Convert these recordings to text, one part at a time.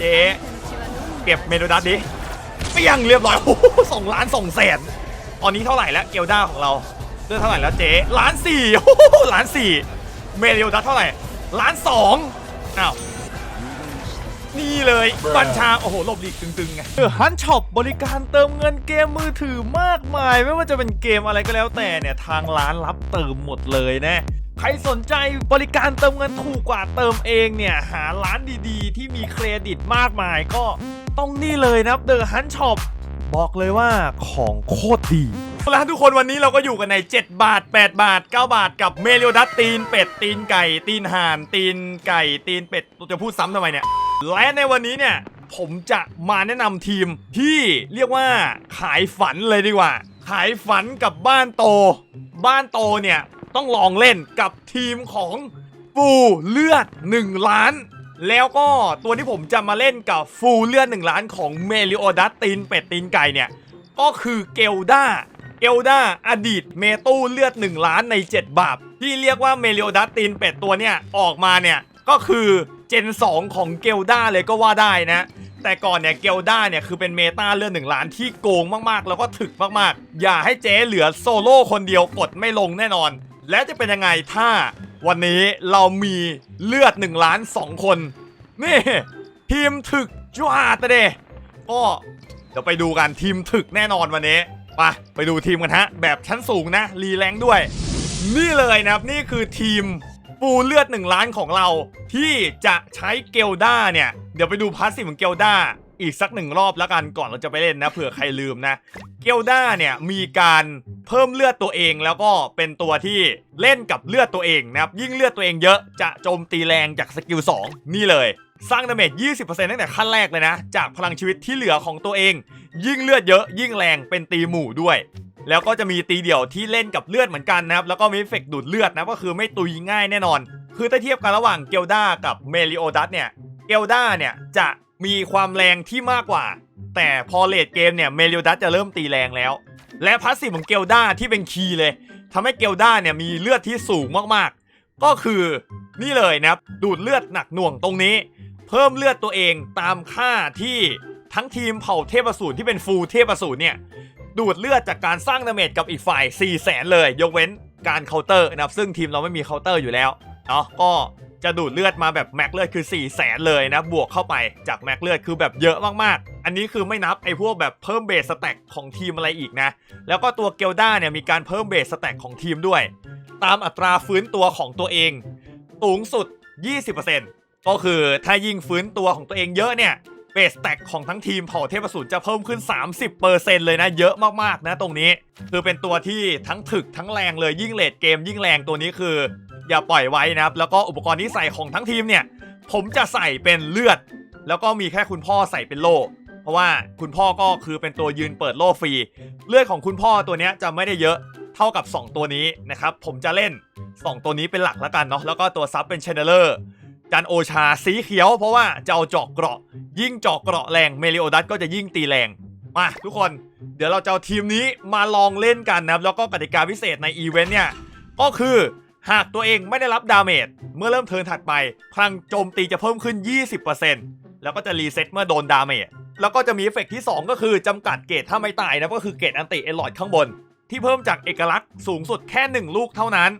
เจ๊เก็บเมโลดัสดิเปี้ยงเรียบร้อยโอ้โหสองล้านสองแสนตอนนี้เท่าไหร่แล้วเกลด้าของเราเลือดเท่าไหร่แล้วเจ๊ล้านสี่โอ้โหล้านสี่เมโลดัสเท่าไหร่ล้านสองอ้าวนี่เลยบัญชา โอ้โหหลบหลีกตึงๆไงเออฮันช็อปบริการเติมเงินเกมมือถือมากมาย ไม่ว่าจะเป็นเกมอะไรก็แล้วแต่เนี่ย ทางร้านรับเติมหมดเลยนะ ใครสนใจบริการเติมเงินถูกกว่าเติมเองเนี่ย หาร้านดีๆ ที่มีเครดิตมากมายก็ต้องนี่เลยนะครับเดอะฮันช็อปบอกเลยว่าของโคตรดีเอาละทุกคนวันนี้เราก็อยู่กันใน 7 บาท 8 บาท 9 บาทกับเมลิโอดัสตีนเป็ดตีนไก่ ตีนห่าน ตีนไก่ ตีนเป็ดจะพูดซ้ำทำไมเนี่ย และในวันนี้เนี่ย ผมจะมาแนะนำทีมที่เรียกว่าขายฝันเลยดีกว่า ขายฝันกับบ้านโต บ้านโตเนี่ย ต้องลองเล่นกับทีมของฟูเลือด 1 ล้าน แล้วก็ตัวที่ผมจะมาเล่นกับฟูเลือด 1 ล้านของเมลิโอดัสตีนเป็ดตีนไก่เนี่ย ก็คือเกลดาเกลดาอดีตเมตู้เลือด 1 ล้านใน 7 บาปที่เรียกว่าเมลิโอดัสตีนเป็ดตัวเนี่ย ออกมาเนี่ย ก็คือเจน 2 ของเกลดาเลยก็ว่าได้นะ แต่ก่อนเนี่ยเกลดาเนี่ยคือเป็นเมตาเลือด1ล้านที่โกงมากๆ แล้วก็ถึกมากๆ อย่าให้เจ๊เหลือโซโล่คนเดียวกดไม่ลงแน่นอน และจะเป็นยังไงถ้าวันนี้เรามีเลือด1ล้าน2คน นี่ ทีมถึกจ้าตะเดก็เดี๋ยวไปดูกันทีมถึกแน่นอนวันนี้ไปไปดูทีมกันฮะ แบบชั้นสูงนะ รีแรงด้วย นี่เลยนะครับนี่คือทีมปูเลือด 1 ล้านของเรา ที่จะใช้เกลด้าเนี่ย เดี๋ยวไปดูพาสซีฟของเกลด้า อีกสักหนึ่งรอบแล้วกันก่อนเราจะไปเล่นนะเผื่อใครลืมนะ เกลด้าเนี่ยมีการเพิ่มเลือดตัวเองแล้วก็เป็นตัวที่เล่นกับเลือดตัวเองนะครับยิ่งเลือดตัวเองเยอะจะโจมตีแรงจากสกิล2นี่เลยสร้างดาเมจ 20%ตั้งแต่ขั้นแรกเลยนะ จากพลังชีวิตที่เหลือของตัวเอง ยิ่งเลือดเยอะยิ่งแรงเป็นตีหมู่ด้วย แล้วก็จะมีตีเดี่ยวที่เล่นกับเลือดเหมือนกันนะครับ แล้วก็มีเอฟเฟกต์ดูดเลือดนะ ก็คือไม่ตุยง่ายแน่นอน คือถ้าเทียบกันระหว่างเกลดากับเมลิโอดัสเนี่ย เกลดาเนี่ยจะ มีความแรงที่มากกว่า แต่พอเลดเกมเนี่ยเมลิโอดัสจะเริ่มตีแรงแล้ว และพาสซีฟของเกลดาที่เป็นคีย์เลยทำให้เกลดาเนี่ยมีเลือดที่สูงมากๆ ก็คือนี่เลยนะครับดูดเลือดหนักหน่วงตรงนี้ เพิ่มเลือดตัวเองตามค่าที่ทั้งทีมเผ่าเทพสูรที่เป็นฟูลเทพสูรเนี่ยดูดเลือดจากการสร้างดาเมจกับอีกฝ่าย4 0 0แสนเลย ยกเว้นการเคาน์เตอร์นะครับซึ่งทีมเราไม่มีเคาน์เตอร์อยู่แล้วเนาะก็ จะดูดเลือดมาแบบแม็กเลือดคือ 4 0 0แสนเลยนะ บวกเข้าไปจากแม็กเลือดคือแบบเยอะมากๆ อันนี้คือไม่นับไอ้พวกแบบเพิ่มเบสสแต็กของทีมอะไรอีกนะ แล้วก็ตัวเกลด้าเนี่ยมีการเพิ่มเบสสแต็กของทีมด้วย ตามอัตราฟื้นตัวของตัวเองสูงสุด 20%ก็คือถ้ายิ่งฟื้นตัวของตัวเองเยอะเนี่ย เบสแต็กของทั้งทีมเผ่าเทพสูรจะเพิ่มขึ้น 30%เลยนะ เยอะมากๆนะตรงนี้ คือเป็นตัวที่ทั้งถึกทั้งแรงเลยยิ่งเลดเกมยิ่งแรงตัวนี้คือ อย่าปล่อยไว้นะครับ แล้วก็อุปกรณ์ที่ใส่ของทั้งทีมเนี่ย ผมจะใส่เป็นเลือด แล้วก็มีแค่คุณพ่อใส่เป็นโล่เพราะว่าคุณพ่อก็คือเป็นตัวยืนเปิดโล่ฟรี เลือดของคุณพ่อตัวนี้จะไม่ได้เยอะเท่ากับ 2 ตัวนี้นะครับผมจะเล่น 2 ตัวนี้เป็นหลักแล้วกันเนาะแล้วก็ตัวซับเป็นเชนเนอร์ จันโอชาสีเขียว เพราะว่าจะเอาเจาะเกราะ ยิ่งเจาะเกราะแรงเมลิโอดัสก็จะยิ่งตีแรง มาทุกคน เดี๋ยวเราจะเอาทีมนี้มาลองเล่นกันนะครับ แล้วก็กติกาพิเศษในอีเวนต์เนี่ย ก็คือหากตัวเองไม่ได้รับดาเมจเมื่อเริ่มเทิร์นถัดไปพลังโจมตีจะเพิ่มขึ้น 20%แล้วก็จะรีเซ็ตเมื่อโดนดาเมจแล้วก็จะมีเอฟเฟกต์ที่ 2 ก็คือจำกัดเกรดถ้าไม่ตายนะก็คือเกรดอันติเอลอดข้างบน ที่เพิ่มจากเอกลักษณ์สูงสุดแค่ 1 ลูกเท่านั้น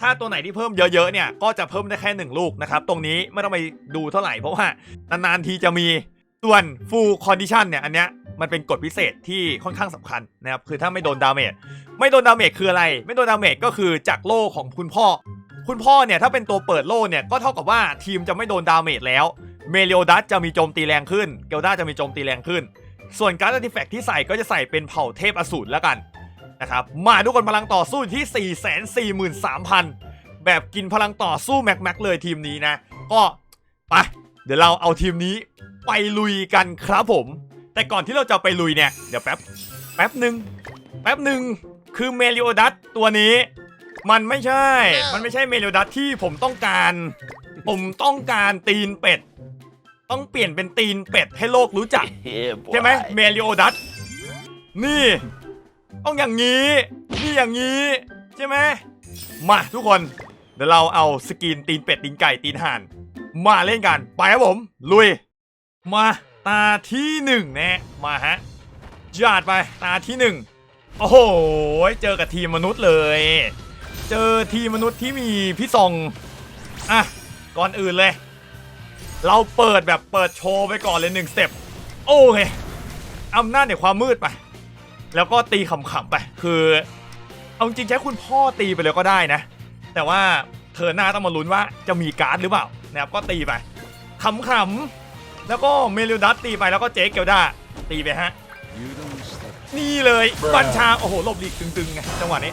ถ้าตัวไหนที่เพิ่มเยอะๆเนี่ยก็จะเพิ่มได้แค่ 1 ลูกนะครับ ตรงนี้ไม่ต้องไปดูเท่าไหร่เพราะว่านานๆทีจะมีส่วน full condition เนี่ยอันเนี้ยมันเป็นกฎพิเศษที่ค่อนข้างสำคัญนะครับคือถ้าไม่โดนดาเมจไม่โดนดาเมจคืออะไร ไม่โดนดาเมจก็คือจากโล่ของคุณพ่อ คุณพ่อเนี่ยถ้าเป็นตัวเปิดโล่เนี่ยก็เท่ากับว่าทีมจะไม่โดนดาเมจแล้วเมลิโอดัสจะมีโจมตีแรงขึ้น เกลดาจะมีโจมตีแรงขึ้น ส่วนการ์ดอาร์ติแฟกต์ที่ใส่ก็จะใส่เป็นเผ่าเทพอสูรแล้วกัน นะครับ มาทุกคนพลังต่อสู้อยู่ที่ 443,000 แบบกินพลังต่อสู้แม็กแม็กเลยทีมนี้นะ ก็ไปเดี๋ยวเราเอาทีมนี้ไปลุยกันครับผม แต่ก่อนที่เราจะไปลุยเนี่ย เดี๋ยวแป๊บ แป๊บหนึ่งแป๊บหนึ่งคือเมลิโอดัสตัวนี้ มันไม่ใช่ มันไม่ใช่เมลิโอดัสที่ผมต้องการ ผมต้องการตีนเป็ด ต้องเปลี่ยนเป็นตีนเป็ดให้โลกรู้จัก ใช่ไหมเมลิโอดัสนี่ ต้องอย่างนี้นี่อย่างนี้ ใช่ไหมมาทุกคน เดี๋ยวเราเอาสกินตีนเป็ดตีนไก่ตีนห่าน มาเล่นกัน ไปครับผม ลุย มาตาที่หนึ่งแนะมาฮะจัดไปตาที่หนึ่งโอ้โห เจอกับทีมมนุษย์เลย เจอทีมมนุษย์ที่มีพี่ซองอะก่อนอื่นเลย เราเปิดแบบเปิดโชว์ไปก่อนเลยหนึ่งสเต็ปโอเคอำนาจในความมืดไป แล้วก็ตีขำๆไป คือ เอาจริงใช้คุณพ่อตีไปเลยก็ได้นะ แต่ว่าเธอหน้าต้องมาลุ้นว่าจะมีการ์ดหรือเปล่านะครับก็ตีไปขำๆแล้วก็เมลิวดัสตีไปแล้วก็เจ๊เกลดาตีไปฮะนี่เลยบัญชาโอ้โหหลบหลีกตึงๆไงจังหวะนี้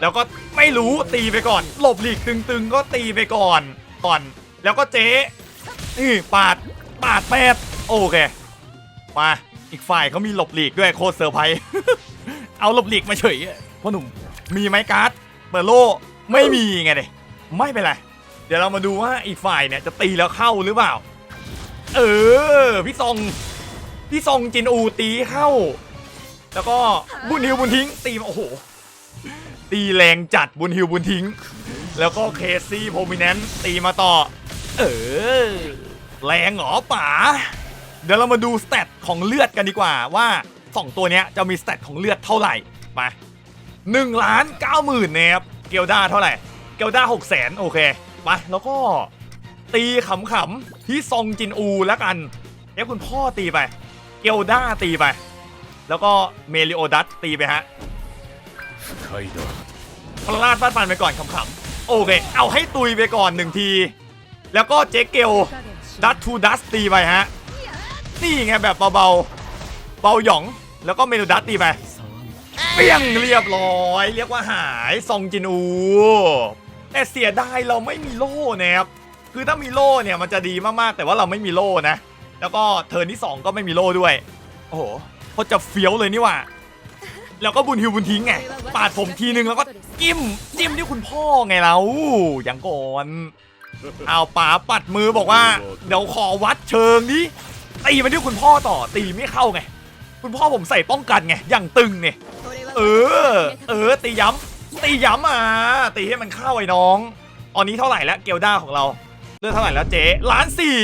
แล้วก็ไม่รู้ตีไปก่อน หลบหลีกตึงๆ ก็ตีไปก่อนก่อน แล้วก็เจ๊นี่ปาดปาดแปดโอเค มา อีกฝ่ายเขามีหลบหลีกด้วยโคตรเซอร์ไพรส์ เอาหลบหลีกมาเฉยพ่อหนุ่ม มีไหมการ์ดเปิดโลไม่มีไงเดไม่เป็นไร เดี๋ยวเรามาดูว่าอีกฝ่ายเนี่ยจะตีแล้วเข้าหรือเปล่า เออ พี่ซอง พี่ซองจินอูตีเข้า แล้วก็บุญฮิวบุญทิ้ง ตีมาโอ้โห ตีแรงจัดบุญฮิวบุญทิ้ง แล้วก็เคซี่โพมิเนนตีมาต่อ เออ แรงเหรอป๋า เดี๋ยวเรามาดูสเตตของเลือดกันดีกว่าว่า 2 ตัวเนี้ยจะมีสเตตของเลือดเท่าไหร่มา1ล้าน9หมื่นนะครับเกลด้าเท่าไหร่ เกลด้า6 0แสนโอเคไปแล้วก็ตีขำๆที่ซองจินอูแล้วกันเดี๋ยวคุณพ่อตีไป เกลด้าตีไป แล้วก็เมลิโอดัสตีไปฮะพลาดฟาดฟันไปก่อนขำๆโอเค เอาให้ตุยไปก่อนหนึ่งที แล้วก็เจ๊เกลดัตทูดัสตีไปฮะ นี่ไงแบบเบาๆ เบาหยอง แล้วก็เมลิโอดัสตีไปเปี้ยงเรียบร้อย เรียกว่าหายซองจินอูแต่เสียดายเราไม่มีโล่นะครับคือถ้ามีโล่เนี่ยมันจะดีมากๆ แต่ว่าเราไม่มีโล่นะ แล้วก็เทิร์นที่ 2 ก็ไม่มีโล่ด้วย โอ้โหโคตรจะเฟี้ยวเลยนี่ว่าแล้วก็บุญฮิวบุญทิ้งไงปาดผมทีนึงแล้วก็จิ้มจิ้มที่คุณพ่อไงเราอย่างก่อนเอาป๋าปัดมือบอกว่า เดี๋ยวขอวัดเชิงนี้ ตีไปที่คุณพ่อต่อตีไม่เข้าไง คุณพ่อผมใส่ป้องกันไงอย่างตึงเนี่ยเออ เออ ตีย้ำตีย้ำอะตีให้มันเข้าไอ้น้องอันนี้เท่าไหร่แล้วเกลด้าของเราเลือกเท่าไหร่แล้วเจ๊ล้านสี่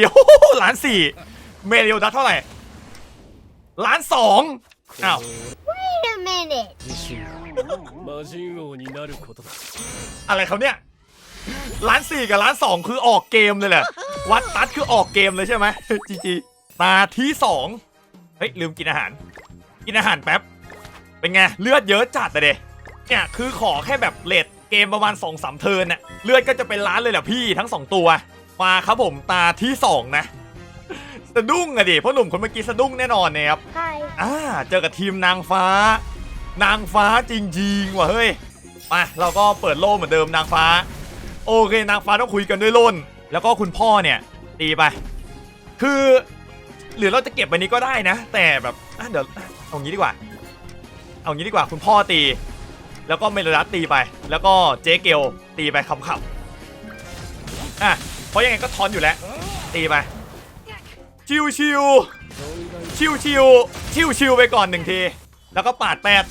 ล้านสี่เมเรียลดัเท่าไหร่ล้านสองอ้าวอะไรเขาเนี่ยล้านสี่กับล้านสองคือออกเกมเลยแหละวัดตัดคือออกเกมเลยใช่ไหมจีจี ตาที่สองเฮ้ยลืมกินอาหาร กินอาหารแป๊บ เป็นไง เลือดเยอะจัดเลยเดเนี่ยคือขอแค่แบบเลดเกมประมาณ2อสามเทิร์นน่ะเลือดก็จะเป็นล้านเลยแหละพี่ทั้ง 2 ตัว มาครับผมตาที่ 2 นะ สะดุ้งอะดิเพราะหนุ่มคนเมื่อกี้สะดุ้งแน่นอนเนี่ยครับ Hi. อ่าเจอกับทีมนางฟ้า นางฟ้าจริงๆว่ะเฮ้ยมาเราก็เปิดโล่เหมือนเดิมนางฟ้า โอเคนางฟ้าต้องคุยกันด้วยโล่น แล้วก็คุณพ่อเนี่ยตีไป คือ หรือเราจะเก็บไปนี้ก็ได้นะ แต่แบบอะเดี๋ยวเอางี้ดีกว่า เอางี้ดีกว่าคุณพ่อตี แล้วก็เมลดัสตีไป แล้วก็เจ๊เกลตีไปขำๆอะเพราะยังไงก็ทอนอยู่แล้ว ตีไปชิวชิวชิวชิวชิวชิวไปก่อนหนึ่งที แล้วก็ปาดแปด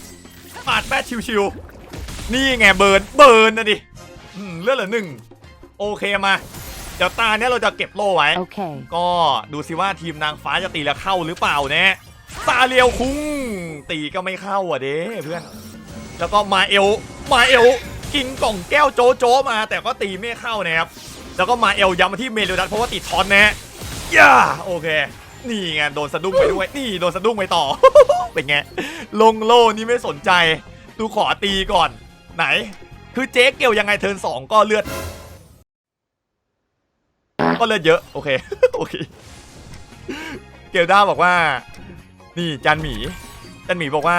ปาดแปดชิวชิวนี่ไงเบิร์นเบิร์นนะดิเลือดเหลือหนึ่งโอเคมา เดี๋ยวตาเนี้ยเราจะเก็บโล่ไว้ Okay. ก็ดูสิว่าทีมนางฟ้าจะตีแล้วเข้าหรือเปล่าเนี่ยซาเลียวคุ้งตีก็ไม่เข้าอะเด้เพื่อน แล้วก็มาเอลมาเอลกินกล่องแก้วโจโจมา แต่ก็ตีไม่เข้านะครับ แล้วก็มาเอลย้ำมาที่เมลูดัสเพราะว่าติดทอนนะฮะย่าโอเค นี่ไงโดนสะดุ้งไปด้วย นี่โดนสะดุ้งไปต่อ เป็นไง ลงโล่นี่ไม่สนใจ ดูขอตีก่อน ไหน คือเจ๊เกลยังไงเทิร์นสองก็เลือด ก็เลือดเยอะ โอเค โอเค เกลด้าบอกว่า นี่จันหมี จันหมีบอกว่า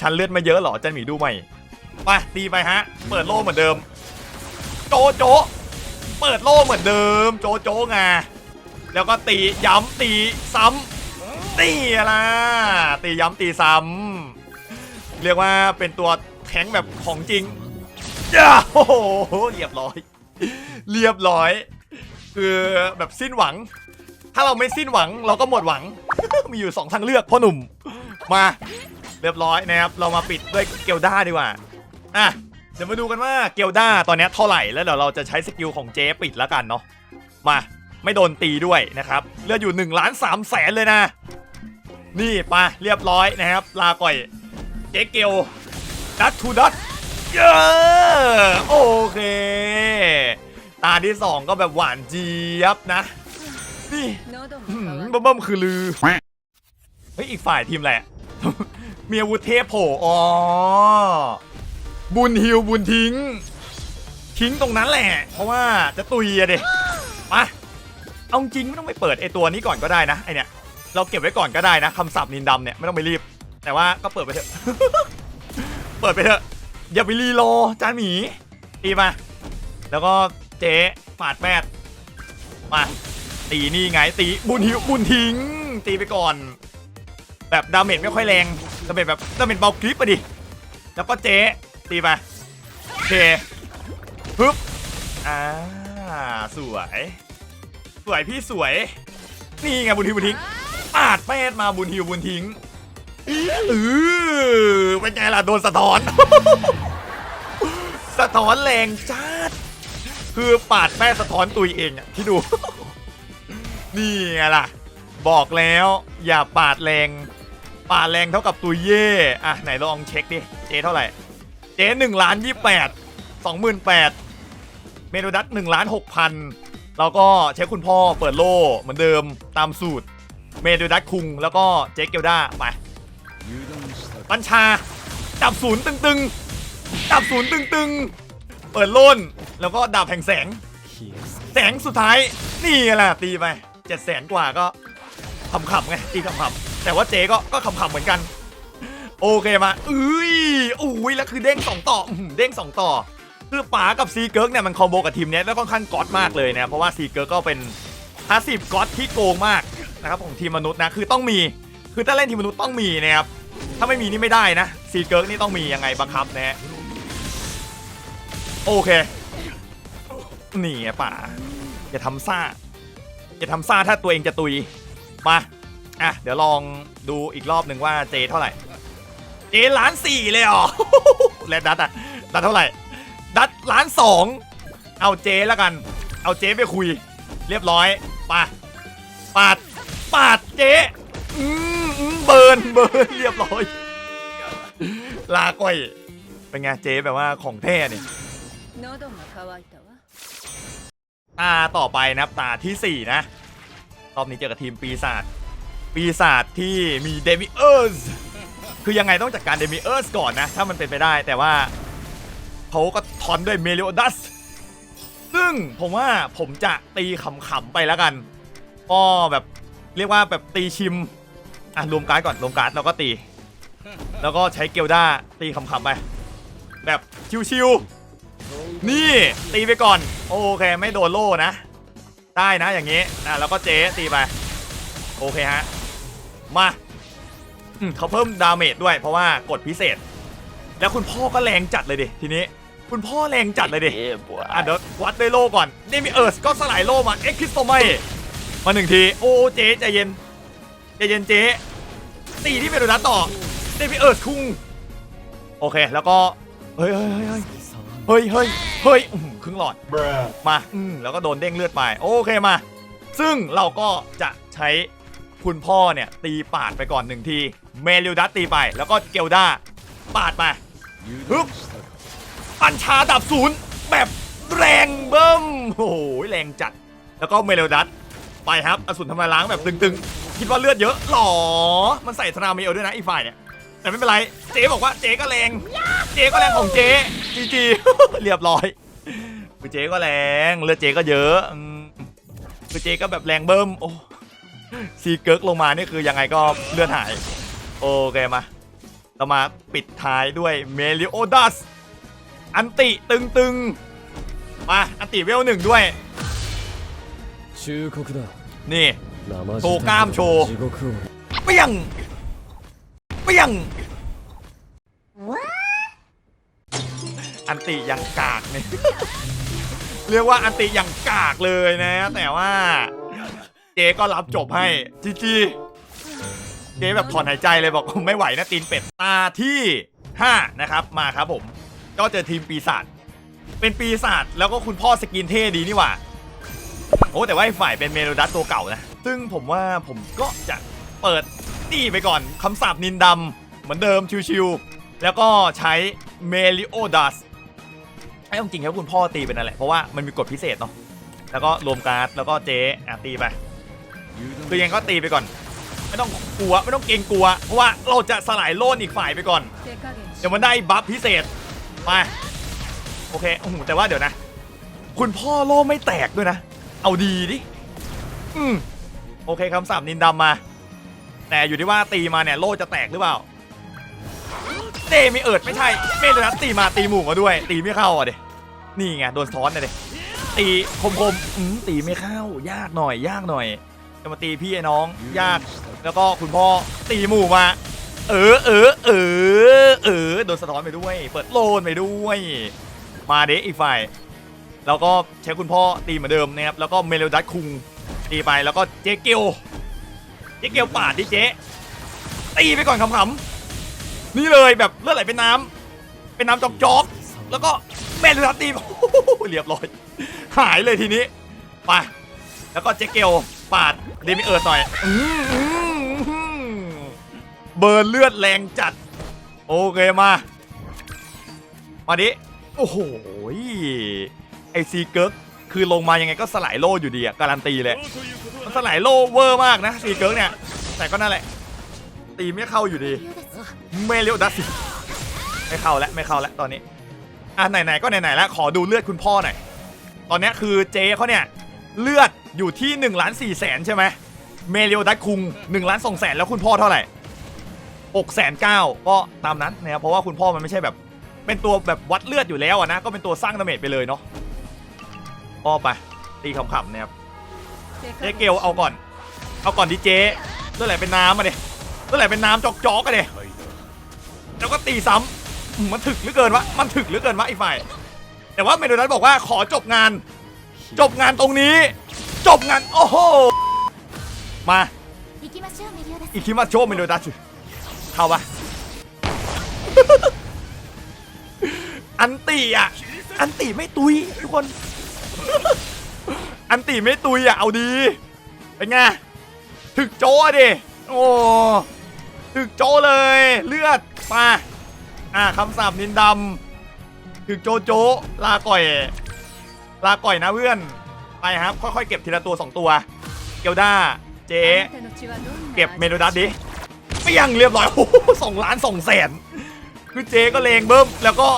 ฉันเลือดมาเยอะหรอ จันหมีดูใหม่ ไปตีไปฮะ เปิดโล่เหมือนเดิม โจโจ เปิดโล่เหมือนเดิม โจโจไงแล้วก็ตีย้ำตีซ้ำตีอะไรตีย้ำตีซ้ำเรียกว่าเป็นตัวแข็งแบบของจริงโอ้โหเรียบร้อย เรียบร้อย คือแบบสิ้นหวัง ถ้าเราไม่สิ้นหวังเราก็หมดหวัง มีอยู่สองทางเลือกพ่อหนุ่ม มา เรียบร้อยนะครับ เรามาปิดด้วยเกลด้าดีกว่า อะ เดี๋ยวมาดูกันว่าเกลด้าตอนนี้เท่าไหร่แล้วเดี๋ยวเราจะใช้สกิลของเจ๊ปิดแล้วกันเนาะ มา ไม่โดนตีด้วยนะครับ เลือดอยู่1ล้าน3แสนเลยนะ นี่ไปเรียบร้อยนะครับ ลาก่อย เจ๊เกลดัตทูดัตเยอะโอเค ตาที่สองก็แบบหวานเจี๊ยบนะ นี่บ๊มเบิ่มคือลือ เฮ้ย อีกฝ่ายทีมแหละเมียวุธเทพโผล่อ๋อ บุญฮิวบุญทิ้ง ทิ้งตรงนั้นแหละ เพราะว่าจะตุยอะเด็มาเอาจริงไม่ต้องไปเปิดไอตัวนี้ก่อนก็ได้นะไอเนี่ย เราเก็บไว้ก่อนก็ได้นะคำสัพนินดำเนี่ยไม่ต้องไปรีบ แต่ว่าก็เปิดไปเถอะ เปิดไปเถอะ อย่าไปรีรอจานหมีตีมา แล้วก็ เจ๊ปาดแปดมาตีนี่ไงตีบุญหิวบุญทิ้ง ตีไปก่อน แบบดาเมจไม่ค่อยแรงดาเมจแบบดาเมจเบากริปอะดิแล้วก็เจ๊ตีไปโอเคฮึบอ่าสวย สวยพี่สวย นี่ไงบุญหิวบุญทิ้งปาดแปดมาบุญหิวบุญทิ้งเออเป็นไงล่ะโดนสะท้อน สะท้อนแรงจัด คือปาดแม่สะท้อนตุยเองอะที่ดู นี่ไงล่ะ บอกแล้วอย่าปาดแรง ปาดแรงเท่ากับตุยเย่อะไหนลองเช็คดิ เจเท่าไหร่ เจหนึ่งล้านยี่แปดสองหมื่นแปดเมนูดัตหนึ่งล้านหกพันเราก็เช็คคุณพ่อเปิดโล่เหมือนเดิมตามสูตร เมนูดัตคุงแล้วก็เจ๊เกียวด้าไปปัญชาจับศูนย์ตึงๆจับศูนย์ตึงๆ เปิดโล่น แล้วก็ดาบแห่งแสง แสงสุดท้าย นี่แหละตีไปเจ็ดแสนกว่าก็ขำๆไงตีขำๆแต่ว่าเจ๊ก็ก็ขำๆเหมือนกัน โอเคมาอุ้ยอุ้ยแล้วคือเด้งสองต่อเด้งสองต่อ คือป๋ากับซีเกิร์กเนี่ยมันคอมโบกับทีมเนี้ยแล้วค่อนข้างก๊อตมากเลยนะเพราะว่าซีเกิร์กก็เป็นพาสซีฟก๊อตที่โกงมากนะครับของทีมมนุษย์นะคือต้องมี คือถ้าเล่นทีมมนุษย์ต้องมีนะครับถ้าไม่มีนี่ไม่ได้นะซีเกิร์กนี่ต้องมียังไงบังคับนะฮะ โอเคนี่ไงป่าอย่าทำซ่าอย่าทำซ่าถ้าตัวเองจะตุยมาอะเดี๋ยวลองดูอีกรอบหนึ่งว่าเจเท่าไหร่ เจล้านสี่เลยเหรอและดัตอะดัตเท่าไหร่ ดัตล้านสองเอาเจแล้วกัน เอาเจไปคุย เรียบร้อยปาปาดปาดเจอืมอืมเบิร์นเบิร์นเรียบร้อย ลาก่อยเป็นไงเจแบบว่าของแท้เนี่ย 喉が渇いたわ ตาต่อไปนะครับตาทีสี่ 4 นะ รอบนี้เจอกับทีมปีศาจ ปีศาจที่มีเดมิเออร์ส คือยังไงต้องจัดการเดมิเออร์สก่อนนะ ถ้ามันเป็นไปได้ แต่ว่าเขาก็ทอนด้วยเมลิโอดัส ซึ่งผมว่าผมจะตีขำๆไปแล้วกัน ก็แบบเรียกว่าแบบตีชิม อ่ะรวมการ์ดก่อนรวมการ์ดแล้วก็ตี แล้วก็ใช้เกลด้าตีขำๆไป แบบชิวๆ นี่ตีไปก่อน โอเคไม่โดนโล่นะ ได้นะอย่างนี้นะแล้วก็เจ๊ตีไป โอเคฮะ มาอืมเขาเพิ่มดาเมจด้วยเพราะว่ากดพิเศษ แล้วคุณพ่อก็แรงจัดเลยดิทีนี้ คุณพ่อแรงจัดเลยดิอะเดี๋ยววัดด้วยโล่ก่อนนี่มีเอิร์สก็สลายโล่มาเอ็กคิสโตไมมาหนึ่งทีโอ้เจ๊ใจเย็นใจเย็นเจ๊ตีที่เมโดนัสต่อเดมิเอิร์สคุ้งโอเคแล้วก็เฮ้ยเฮ้ยเฮ้ย เฮ้ยเฮ้ยเฮ้ยเฮ้ยอื้อหือครึ่งหลอดมาอืมแล้วก็โดนเด้งเลือดไป โอเคมา ซึ่งเราก็จะใช้คุณพ่อเนี่ย ตีปาดไปก่อนหนึ่งที เมลิวดัสตีไป แล้วก็เกลด้าปาดไปฮึบปัญชาดับศูนย์แบบแรงเบิ้มโอ้โหแรงจัด แล้วก็เมลิวดัสไปครับ อสูรทำลายล้างแบบตึงๆ คิดว่าเลือดเยอะหรอ มันใส่ธนาเมลด้วยนะอีกฝ่ายเนี่ย แต่ไม่เป็นไร เจ๊บอกว่าเจ๊ก็แรง เจ๊ก็แรงของเจ๊จีจีเรียบร้อยคือเจ๊ก็แรงเลือดเจ๊ก็เยอะคือเจ๊ก็แบบแรงเบิ่มโอ้ซีเกิร์กลงมานี่คือยังไงก็เลือดหาย โอเคมา เรามาปิดท้ายด้วยเมลิโอดัส อันติตึงๆ มา อันติเวลหนึ่งด้วย นี่โชกล้ามโชว์เปี้ยง ปี้ยงอันติย่างกากเนี่ยเรียกว่าอันติย่างกากเลยนะ แต่ว่า เจ๊ก็รับจบให้จีจีเจ๊แบบถอนหายใจเลยบอกไม่ไหวนะตีนเป็ดตาที่ 5 นะครับมาครับผม ก็เจอทีมปีศาจเป็นปีศาจแล้วก็คุณพ่อสกินเท่ดีนี่หว่าโอ้แต่ว่าฝ่ายเป็นเมโลดัสตัวเก่านะ ซึ่งผมว่าผมก็จะเปิด นี่ไปก่อนคำสาปนินดำเหมือนเดิมชิวๆแล้วก็ใช้เมลิโอดัสไอ้จริงครับคุณพ่อตีไปนั่นแหละเพราะว่ามันมีกฎพิเศษเนาะแล้วก็รวมการ์ดแล้วก็เจ๊อะตีไปคือยังก็ตีไปก่อน ไม่ต้องกลัวไม่ต้องเกรงกลัว เพราะว่าเราจะสลายโลนอีกฝ่ายไปก่อน เดี๋ยวมันได้บัฟพิเศษไปโอเคโอ้โหแต่ว่าเดี๋ยวนะ คุณพ่อโลไม่แตกด้วยนะ เอาดีดิอืมโอเคคำสาปนินดำมา แต่อยู่ที่ว่าตีมาเนี่ยโล่จะแตกหรือเปล่าเตไม่เอิดไม่ใช่เมเลยนะตีมาตีหมู่มาด้วย ตีไม่เข้าอะเดนี่ไงโดนซ้อนเลยเดตีคมๆอืมตีไม่เข้ายากหน่อย ยากหน่อยจะมาตีพี่ไอ้น้องยาก แล้วก็คุณพ่อตีหมู่มา เออเออเออเออโดนสะท้อนไปด้วย เปิดโลนไปด้วย มาเดอีกฝ่ายแล้วก็ใช้คุณพ่อตีเหมือนเดิมนะครับแล้วก็เมโลดัสคุงตีไปแล้วก็เจเกล เจเกลปาดดิเจ๊ตีไปก่อนขำๆนี่เลยแบบเลือดไหลเป็นน้ำเป็นน้ำจอกๆแล้วก็เมโลดัสตีโอ้โหเรียบร้อย หายเลยทีนี้ไปแล้วก็เจเกลปาดเดมิเอิร์ดหน่อยเบิร์นเลือดแรงจัด โอเคมา มาดิ โอ้โหไอซีเกิร์กคือลงมายังไงก็สลายโล่อยู่ดีอะการันตีเลย มันสลายโลเวอร์มากนะซีเกิร์กเนี่ย แต่ก็นั่นแหละ ตีไม่เข้าอยู่ดีเมเลียวดัสไม่เข้าแล้วไม่เข้าแล้วตอนนี้อะไหนๆก็ไหนๆแล้วขอดูเลือดคุณพ่อหน่อยตอนนี้คือเจเขาเนี่ยเลือดอยู่ที่1ล้าน4แสนใช่ไหมเมเลียวดัสคุง1ล้าน2แสนแล้วคุณพ่อเท่าไหร่6แสนเก้าก็ตามนั้นนะครับเพราะว่าคุณพ่อมันไม่ใช่แบบ เป็นตัวแบบวัดเลือดอยู่แล้วนะก็เป็นตัวสร้างดาเมจไปเลยเนาะก็ไปตีขำๆนะครับ เจ๊เกลเอาก่อน เอาก่อนดิเจ๊เลืไหลเป็นน้ำมะเดยเลือดไหลเป็นน้ำจอกจอกกันเดยแล้วก็ตีซ้ำมันถึกเหลือเกินวะมันถึกเหลือเกินวะไอ้ฝ่ายแต่ว่าเมนูนั้นบอกว่าขอจบงาน จบงานตรงนี้ จบงานโอ้โหมาอิกิมาโชเมนูดัชเข้าปะอันตีอะ อันตีไม่ตุยทุกคน อันตีไม่ตุยอะเอาดีเป็นไงถึกโจ้ดิโอ้ถึกโจ้เลย เลือดมาอ่าคำสาปนินดำถึกโจโจลาก่อย ลาก่อยนะเพื่อนไปครับค่อยๆเก็บทีละตัวสองตัว เกียวด้าเจ๊เก็บเมนูดัสดิเปี้ยงเรียบร้อยโอ้สองล้านสองแสนคือเจ๊ก็เลงเบิ้มแล้วก็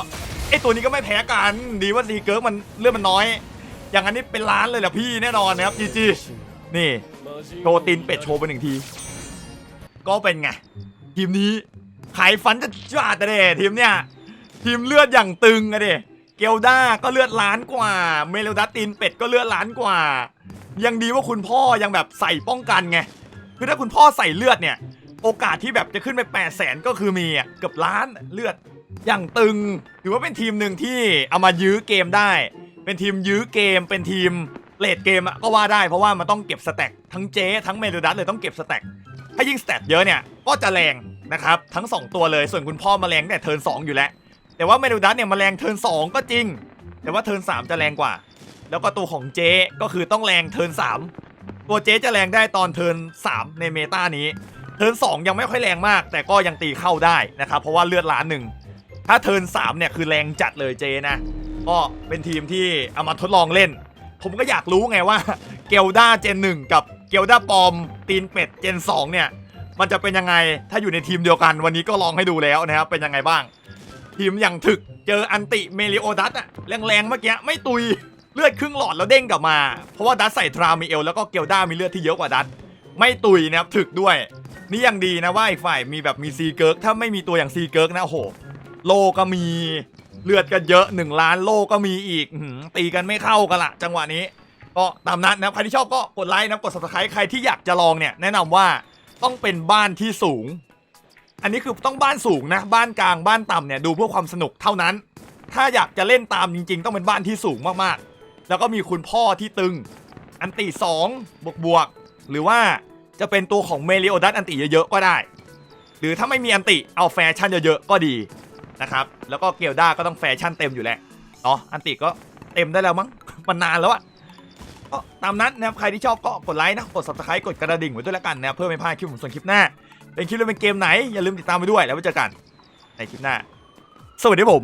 ไอตัวนี้ก็ไม่แพ้กัน ดีว่าซีเกิร์กมันเลือดมันน้อย อย่างนั้นนี่เป็นล้านเลยแหละพี่แน่นอนนะครับจีจีนี่โชตีนเป็ดโชว์ไปหนึ่งที ก็เป็นไง ทีมนี้ขายฟันจะจัดอะเดทีมเนี้ยทีมเลือดอย่างตึงอะเดเกลด้าก็เลือดล้านกว่า เมลดัตีนเป็ดก็เลือดล้านกว่า ยังดีว่าคุณพ่อยังแบบใส่ป้องกันไงคือถ้าคุณพ่อใส่เลือดเนี่ย โอกาสที่แบบจะขึ้นไป8 0 0แสนก็คือมีอะเกือบล้านเลือดอย่างตึง ถือว่าเป็นทีมหนึ่งที่เอามายื้อเกมได้ เป็นทีมยื้อเกม เป็นทีมเลดเกมอะก็ว่าได้เพราะว่ามันต้องเก็บสแต็กทั้งเจทั้งเมโลดัสเลยต้องเก็บสแต็กถ้ายิ่งสแต็กเยอะเนี่ยก็จะแรงนะครับทั้ง 2 ตัวเลยส่วนคุณพ่อมาแรงแต่เทิร์น2อยู่แล้ว แต่ว่าเมโลดัสเนี่ยมาแรงเทิร์น2ก็จริง แต่ว่าเทิร์น3จะแรงกว่า แล้วก็ตัวของเจก็คือต้องแรงเทิร์น3ตัวเจจะแรงได้ตอนเทิร์น3ในเมตานี้เทิร์น2ยังไม่ค่อยแรงมาก แต่ก็ยังตีเข้าได้นะครับเพราะว่าเลือดล้านหนึ่งถ้าเทิร์น3เนี่ยคือแรงจัดเลยเจนะ ก็เป็นทีมที่เอามาทดลองเล่น ผมก็อยากรู้ไงว่าเกลด้าเจน1กับเกลด้าปอมตีนเป็ดเจน2เนี่ย มันจะเป็นยังไงถ้าอยู่ในทีมเดียวกัน วันนี้ก็ลองให้ดูแล้วนะครับเป็นยังไงบ้าง ทีมอย่างถึกเจออันติเมลิโอดัสอะแรงๆเมื่อกี้ไม่ตุยเลือดครึ่งหลอดแล้วเด้งกลับมา เพราะว่าดัสใส่ทรามิเอลแล้วก็เกลด้ามีเลือดที่เยอะกว่าดัสไม่ตุยนะครับถึกด้วย นี่ยังดีนะว่าอีกฝ่ายมีแบบมีซีเกิร์กถ้าไม่มีตัวอย่างซีเกิร์กนะโอ้โหโลก็มี เลือดก็เยอะ 1 ล้านโลก็มีอีกตีกันไม่เข้ากันละจังหวะนี้ ก็ตามนั้นนะใครที่ชอบก็กดไลค์นะกด subscribe ใครที่อยากจะลองเนี่ย แนะนำว่าต้องเป็นบ้านที่สูง อันนี้คือต้องบ้านสูงนะ บ้านกลางบ้านต่ำเนี่ยดูเพื่อความสนุกเท่านั้น ถ้าอยากจะเล่นตามจริง ๆ ต้องเป็นบ้านที่สูงมากๆ แล้วก็มีคุณพ่อที่ตึง อันติ2บวกบวกๆหรือว่าจะเป็นตัวของเมลิโอดัสอันติเยอะๆก็ได้ หรือถ้าไม่มีอันติเอาแฟชั่นเยอะๆก็ดี นะครับแล้วก็เกลด้าก็ต้องแฟชั่นเต็มอยู่แล้วเนาะอันติก็เต็มได้แล้วมั้งมันนานแล้วอะก็ตามนั้นนะครับใครที่ชอบก็กดไลค์นะกด subscribe กดกระดิ่งไว้ด้วยแล้วกันนะครับเพื่อไม่พลาดคลิปผมส่วนคลิปหน้า เป็นคลิปเรื่องเป็นเกมไหนอย่าลืมติดตามไปด้วยแล้วไว้เจอกันในคลิปหน้า สวัสดีผม